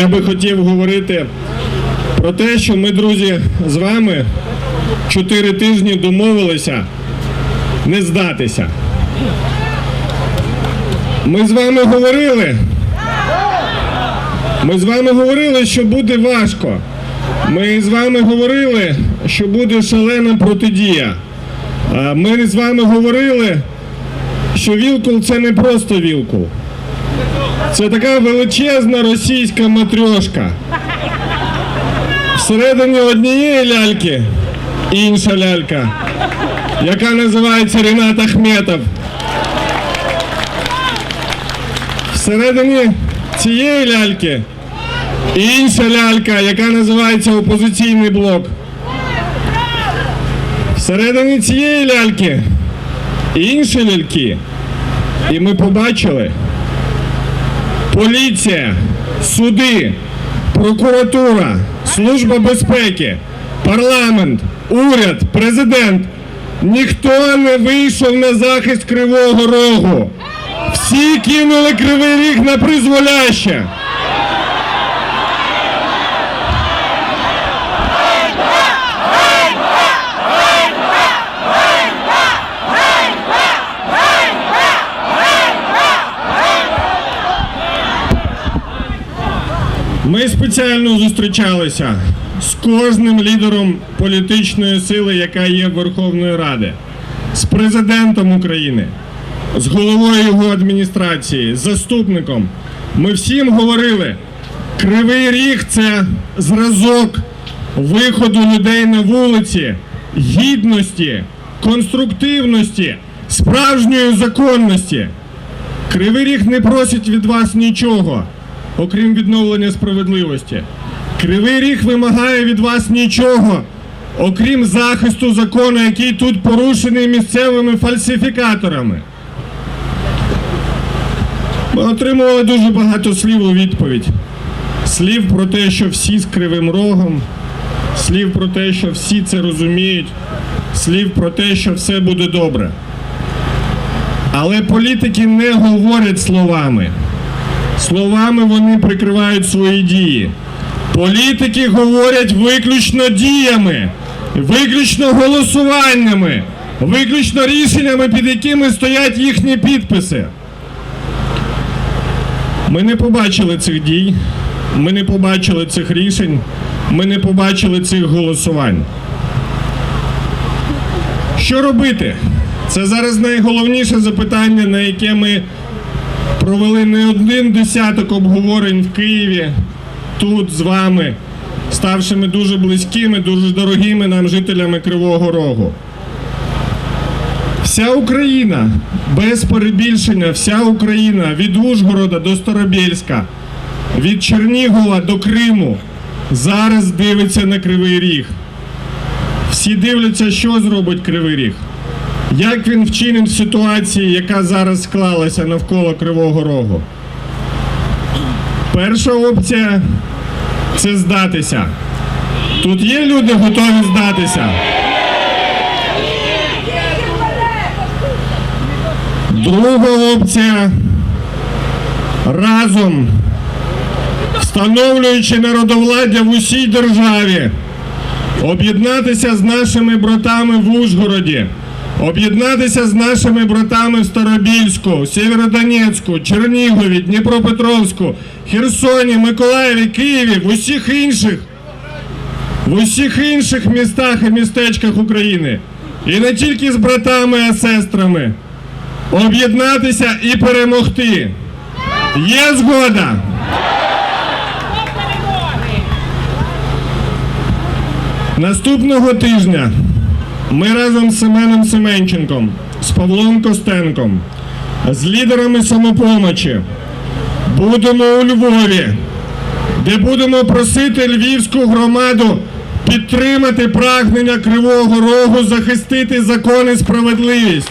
Я би хотів говорити про те, що ми, друзі, з вами чотири тижні домовилися не здатися. Ми з вами говорили. Ми з вами говорили, що буде важко. Ми з вами говорили, що буде шалена протидія. Ми з вами говорили, що Вілкул це не просто Вілкул. Це така величезна російська матрьошка. Всередині однієї ляльки інша лялька, яка називається Рінат Ахметов. Всередині цієї ляльки інша лялька, яка називається опозиційний блок. Всередині цієї ляльки інші ляльки. І ми побачили поліція, суди, прокуратура, служба безпеки, парламент, уряд, президент. Ніхто не вийшов на захист Кривого Рогу. Всі кинули кривий ріг на призволяще. Ми спеціально зустрічалися з кожним лідером політичної сили, яка є Верховної Ради, з президентом України, з головою його адміністрації, з заступником. Ми всім говорили, кривий ріг це зразок виходу людей на вулиці, гідності, конструктивності, справжньої законності. Кривий ріг не просить від вас нічого, окрім відновлення справедливості. Кривий ріг вимагає від вас нічого, окрім захисту закону, який тут порушений місцевими фальсифікаторами. Ми отримували дуже багато слів у відповідь. Слів про те, що всі з кривим рогом, слів про те, що всі це розуміють, слів про те, що все буде добре. Але політики не говорять словами. Словами вони прикривають свої дії. Політики говорять виключно діями, виключно голосуваннями, виключно рішеннями, під якими стоять їхні підписи. Ми не побачили цих дій, ми не побачили цих рішень, ми не побачили цих голосувань. Що робити? Це зараз найголовніше запитання, на яке ми провели не один десяток обговорень в Києві, тут з вами, ставшими дуже близькими, дуже дорогими нам жителями Кривого Рогу. Вся Україна, без перебільшення, вся Україна від Ужгорода до Старобільська, від Чернігова до Криму зараз дивиться на Кривий Ріг. Всі дивляться, що зробить Кривий Ріг. Як він вчинить в ситуації, яка зараз склалася навколо Кривого Рогу? Перша опція це здатися. Тут є люди готові здатися. Друга опція разом, встановлюючи народовладдя в усій державі, об'єднатися з нашими братами в Ужгороді, об'єднатися з нашими братами в Старобільську, Сєвєродонецьку, Чернігові, Дніпропетровську, Херсоні, Миколаєві, Києві, в усіх інших, в усіх інших містах і містечках України. І не тільки з братами, а сестрами. Об'єднатися і перемогти. Є згода. Наступного тижня ми разом з Семеном Семенченком, з Павлом Костенком, з лідерами самопомочі будемо у Львові, де будемо просити львівську громаду підтримати прагнення Кривого Рогу захистити закон і справедливість.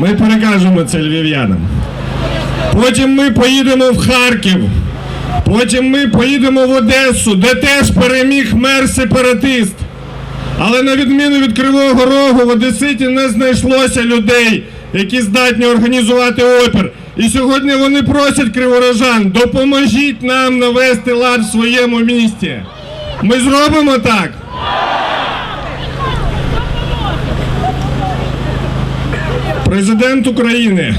Ми перекажемо це львів'янам. Потім ми поїдемо в Харків. Потім ми поїдемо в Одесу, де теж переміг мер сепаратист. Але на відміну від Кривого Рогу в Одеситі не знайшлося людей, які здатні організувати опір. І сьогодні вони просять криворожан, допоможіть нам навести лад в своєму місті. Ми зробимо так. Президент України,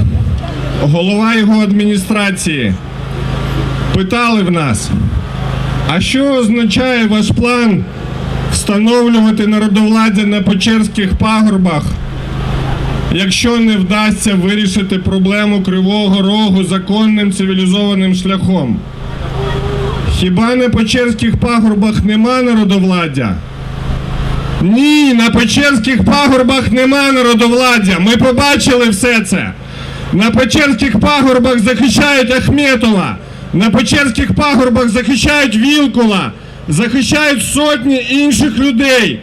голова його адміністрації питали в нас, а що означає ваш план встановлювати народовладдя на Печерських пагорбах, якщо не вдасться вирішити проблему Кривого Рогу законним цивілізованим шляхом? Хіба на Печерських пагорбах нема народовладдя? Ні, на Печерських пагорбах нема народовладдя. Ми побачили все це. На Печерських пагорбах захищають Ахметова. На Печерських пагорбах захищають Вілкула, захищають сотні інших людей,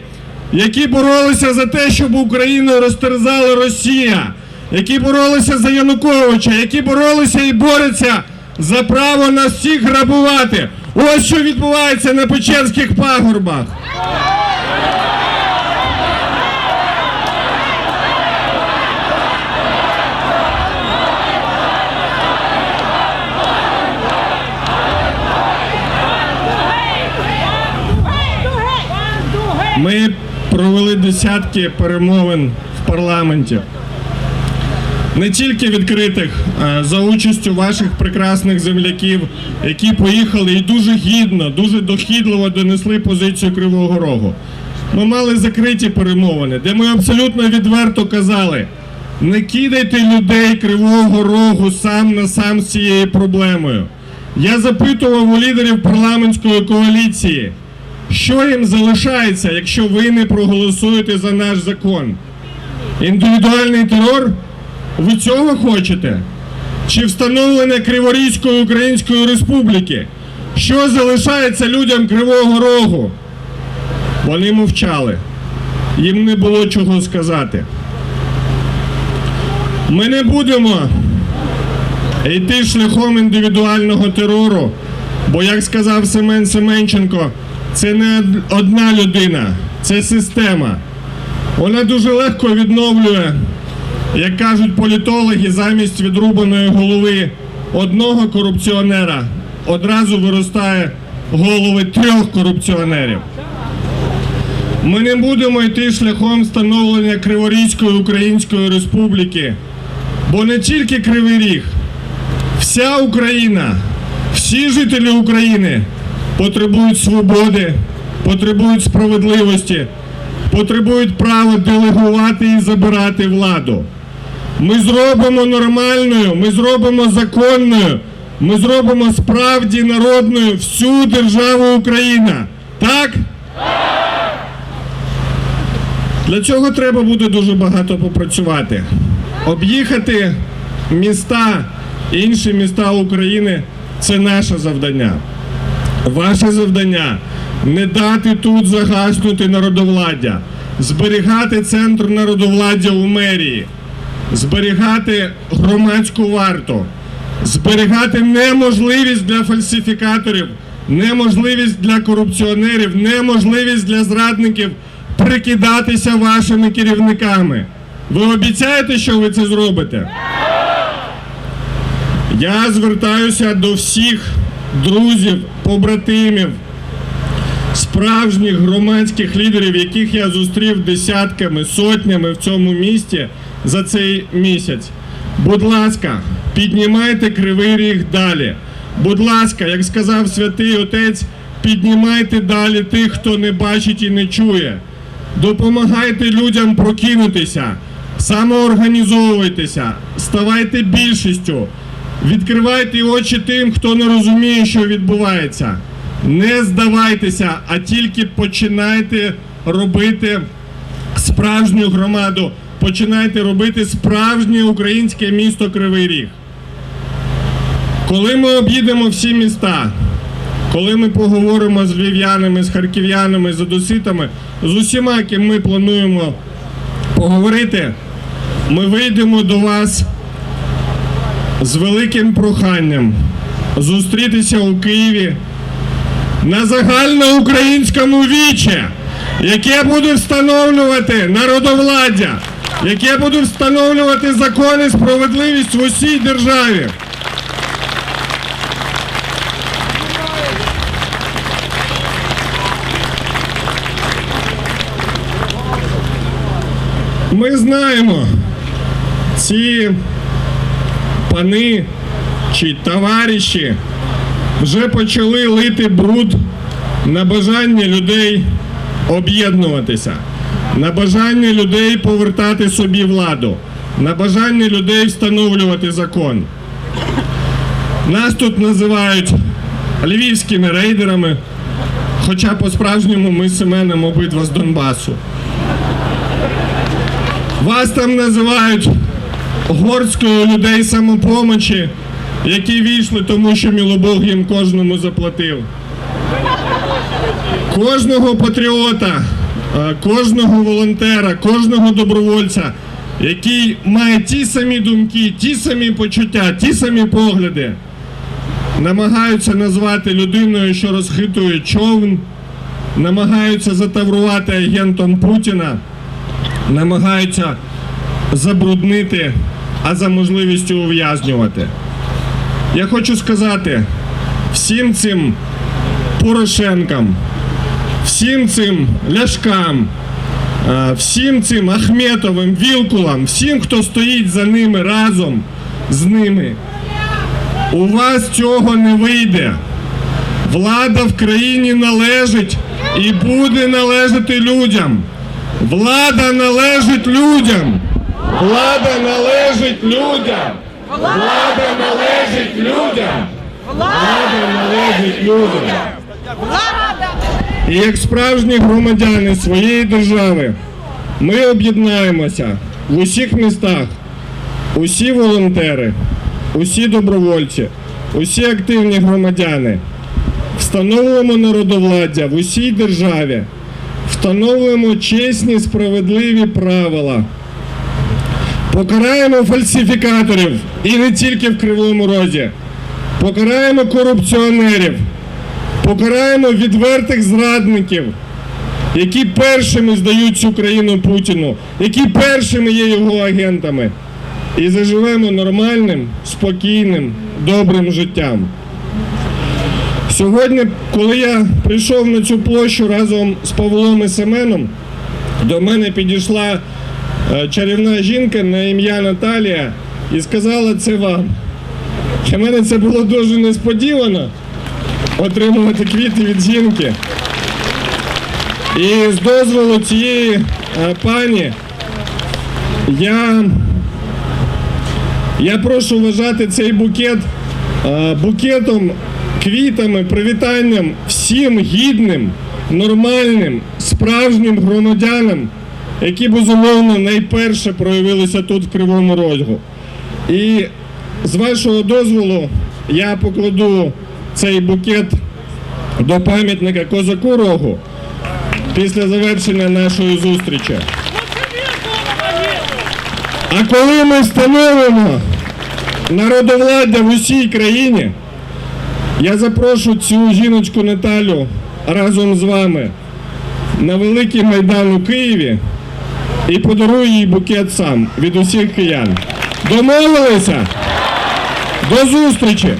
які боролися за те, щоб Україну розтерзала Росія, які боролися за Януковича, які боролися і борються за право нас всіх грабувати. Ось що відбувається на Печерських пагорбах. Ми провели десятки перемовин в парламенті. Не тільки відкритих а за участю ваших прекрасних земляків, які поїхали і дуже гідно, дуже дохідливо донесли позицію Кривого Рогу. Ми мали закриті перемовини, де ми абсолютно відверто казали: не кидайте людей Кривого Рогу сам на сам з цією проблемою. Я запитував у лідерів парламентської коаліції. Що їм залишається, якщо ви не проголосуєте за наш закон? Індивідуальний терор? Ви цього хочете? Чи встановлення Криворізької Української Республіки? Що залишається людям Кривого Рогу? Вони мовчали. Їм не було чого сказати. Ми не будемо йти шляхом індивідуального терору, бо, як сказав Семен Семенченко, це не одна людина, це система. Вона дуже легко відновлює, як кажуть політологи, замість відрубаної голови одного корупціонера одразу виростає голови трьох корупціонерів. Ми не будемо йти шляхом встановлення Криворізької Української Республіки, бо не тільки Кривий Ріг, вся Україна, всі жителі України потребують свободи, потребують справедливості, потребують права делегувати і забирати владу. Ми зробимо нормальною, ми зробимо законною, ми зробимо справді народною всю державу Україна. Так? Для цього треба буде дуже багато попрацювати. Об'їхати міста, інші міста України це наше завдання. Ваше завдання не дати тут загаснути народовладдя, зберігати центр народовладдя у мерії, зберігати громадську варту, зберігати неможливість для фальсифікаторів, неможливість для корупціонерів, неможливість для зрадників прикидатися вашими керівниками. Ви обіцяєте, що ви це зробите? Я звертаюся до всіх друзів, побратимів, справжніх громадських лідерів, яких я зустрів десятками, сотнями в цьому місті за цей місяць. Будь ласка, піднімайте кривий ріг далі. Будь ласка, як сказав святий отець, піднімайте далі тих, хто не бачить і не чує. Допомагайте людям прокинутися, самоорганізовуйтеся, ставайте більшістю. Відкривайте очі тим, хто не розуміє, що відбувається. Не здавайтеся, а тільки починайте робити справжню громаду, починайте робити справжнє українське місто Кривий Ріг. Коли ми об'їдемо всі міста, коли ми поговоримо з львів'янами, з харків'янами, з одеситами, з усіма, ким ми плануємо поговорити, ми вийдемо до вас з великим проханням зустрітися у Києві на загальноукраїнському віче, яке буде встановлювати народовладдя, яке буде встановлювати закон і справедливість в усій державі. Ми знаємо, ці пани чи товариші вже почали лити бруд на бажання людей об'єднуватися, на бажання людей повертати собі владу, на бажання людей встановлювати закон. Нас тут називають львівськими рейдерами, хоча по-справжньому ми з Семеном обидва з Донбасу. Вас там називають горською людей самопомочі, які війшли, тому що Мілобог їм кожному заплатив. Кожного патріота, е, кожного волонтера, кожного добровольця, який має ті самі думки, ті самі почуття, ті самі погляди, намагаються назвати людиною, що розхитує човн, намагаються затаврувати агентом Путіна намагаються забруднити, а за можливістю ув'язнювати. Я хочу сказати всім цим Порошенкам, всім цим Ляшкам, е, всім цим Ахметовим, Вілкулам, всім, хто стоїть за ними разом з ними. У вас цього не вийде. Влада в країні належить і буде належати людям. Влада належить людям. Влада належить людям. Влада належить людям. Влада належить людям. І як справжні громадяни своєї держави ми об'єднаємося в усіх містах, усі волонтери, усі добровольці, усі активні громадяни. Встановимо народовладдя в усій державі, встановимо чесні справедливі правила, покараємо фальсифікаторів. І не тільки в Кривому Розі, покараємо корупціонерів, покараємо відвертих зрадників, які першими здають цю країну Путіну, які першими є його агентами, і заживемо нормальним, спокійним, добрим життям. Сьогодні, коли я прийшов на цю площу разом з Павлом і Семеном, до мене підійшла чарівна жінка на ім'я Наталія і сказала це вам. Для мене це було дуже несподівано отримувати квіти від жінки. І з дозволу цієї е, пані я, я прошу вважати цей букет е, букетом, квітами, привітанням всім гідним, нормальним, справжнім громадянам, які безумовно найперше проявилися тут в Кривому Розгу. І з вашого дозволу я покладу цей букет до пам'ятника Козаку Рогу після завершення нашої зустрічі. А коли ми встановимо народовладдя в усій країні, я запрошу цю жіночку Наталю разом з вами на великий майдан у Києві і подарую їй букет сам від усіх киян. Домовилися? До зустрічі!